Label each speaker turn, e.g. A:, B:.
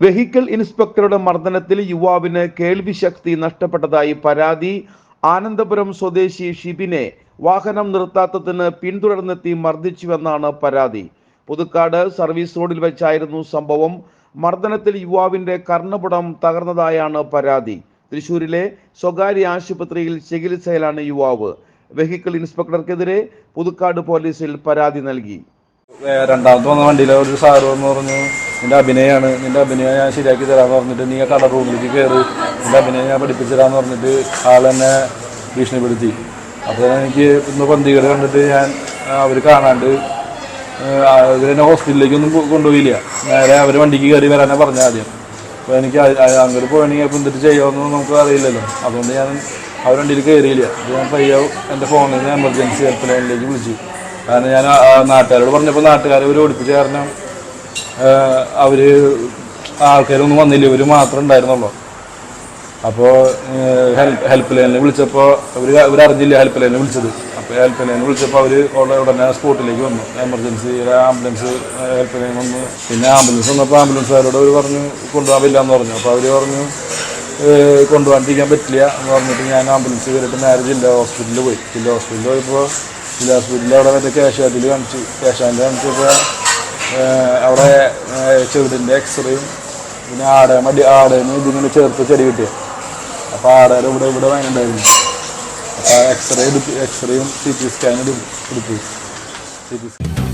A: Vehicle ഇൻസ്പെക്ടറുടെ മർദ്ദനത്തിൽ യുവാവിന് കേൾവി ശക്തി നഷ്ടപ്പെട്ടതായി പരാതി. ആനന്ദപുരം സ്വദേശി ഷിബിനെ വാഹനം നിർത്താത്തതിന് പിന്തുടർന്നെത്തി മർദ്ദിച്ചുവെന്നാണ് പരാതി. പുതുക്കാട് സർവീസ് റോഡിൽ വെച്ചായിരുന്നു സംഭവം. മർദ്ദനത്തിൽ യുവാവിന്റെ കർണപുടം തകർന്നതായാണ് പരാതി. തൃശൂരിലെ സ്വകാര്യ ആശുപത്രിയിൽ ചികിത്സയിലാണ് യുവാവ്. വെഹിക്കിൾ ഇൻസ്പെക്ടർക്കെതിരെ പുതുക്കാട് പോലീസിൽ പരാതി നൽകി.
B: രണ്ടാമത്തെ വന്ന വണ്ടിയിലെ ഒരു സാറ് എന്ന് പറഞ്ഞു നിന്റെ അഭിനയമാണ് നിന്റെ അഭിനയം ഞാൻ ശരിയാക്കി തരാന്ന് പറഞ്ഞിട്ട് നീ കട റൂമിലേക്ക് കയറി നിന്റെ അഭിനയം ഞാൻ പഠിപ്പിച്ചു പറഞ്ഞിട്ട് പറഞ്ഞിട്ട് ആളെന്നെ ഭീഷണിപ്പെടുത്തി. അപ്പോൾ എനിക്ക് ഇന്ന് പന്തികേട് കണ്ടിട്ട് ഞാൻ അവർ കാണാണ്ട് അവരെന്നെ ഹോസ്പിറ്റലിലേക്കൊന്നും കൊണ്ടുപോയില്ല. നേരെ അവർ വണ്ടിക്ക് കയറി വരാനാണ് പറഞ്ഞ ആദ്യം. അപ്പോൾ എനിക്ക് അങ്ങോട്ട് പോകണമെങ്കിൽ അപ്പോൾ എന്തിട്ട് ചെയ്യാമെന്ന് നമുക്ക് അറിയില്ലല്ലോ. അതുകൊണ്ട് ഞാൻ അവർ വണ്ടിയിൽ കയറിയില്ല ഞാൻ പയ്യ എന്റെ ഫോണിൽ നിന്ന് എമർജൻസി ഹെൽപ്പ് ലൈനിലേക്ക് വിളിച്ചു. കാരണം ഞാൻ നാട്ടുകാരോട് പറഞ്ഞപ്പോൾ നാട്ടുകാരെ ഇവർ ഓടിപ്പിച്ച കാരണം അവർ ആൾക്കാരൊന്നും വന്നില്ല ഇവർ മാത്രമേ ഉണ്ടായിരുന്നുള്ളൂ. അപ്പോൾ ഹെൽപ്പ് ഹെൽപ്പ് ലൈനിൽ വിളിച്ചപ്പോൾ അവർ ഇവരറിഞ്ഞില്ല ഹെൽപ്പ് ലൈനിൽ വിളിച്ചത്. അപ്പോൾ ഹെൽപ്പ് ലൈനിൽ വിളിച്ചപ്പോൾ അവർ ഉടനെ സ്പോട്ടിലേക്ക് വന്നു. എമർജൻസി ആംബുലൻസ് ഹെൽപ്പ് ലൈൻ വന്നു. പിന്നെ ആംബുലൻസ് വന്നപ്പോൾ ആംബുലൻസുകാരോട് അവർ പറഞ്ഞു കൊണ്ടുപോകാൻ എന്ന് പറഞ്ഞു. അപ്പോൾ അവർ പറഞ്ഞു കൊണ്ടുപോകാണ്ടിരിക്കാൻ പറ്റില്ല. എന്ന് പറഞ്ഞിട്ട് ഞാൻ ആംബുലൻസ് കയറിയിട്ട് നേരെ ജില്ലാ ഹോസ്പിറ്റലിൽ പോയി. ജില്ലാ ഹോസ്പിറ്റലിൽ പോയപ്പോൾ ഹോസ്പിറ്റലിൽ അവിടെ മറ്റേ അതിൽ കാണിച്ചു ക്യാഷ്വാലിറ്റി കാണിച്ചപ്പോൾ ഏഹ് അവിടെ ചെറുതിന്റെ എക്സ്റേയും പിന്നെ ആട മടി ആടേന്ന് ഇതിങ്ങനെ ചേർത്ത് ചെടി കിട്ടിയത് അപ്പോൾ ആടേടെ ഇവിടെ ഇവിടെ വേനുണ്ടായിരുന്നു അപ്പോൾ എക്സ്റേ എടുത്ത് എക്സ്റേയും സി ടി സ്കാനും എടുത്തു സി ടി സ്കാൻ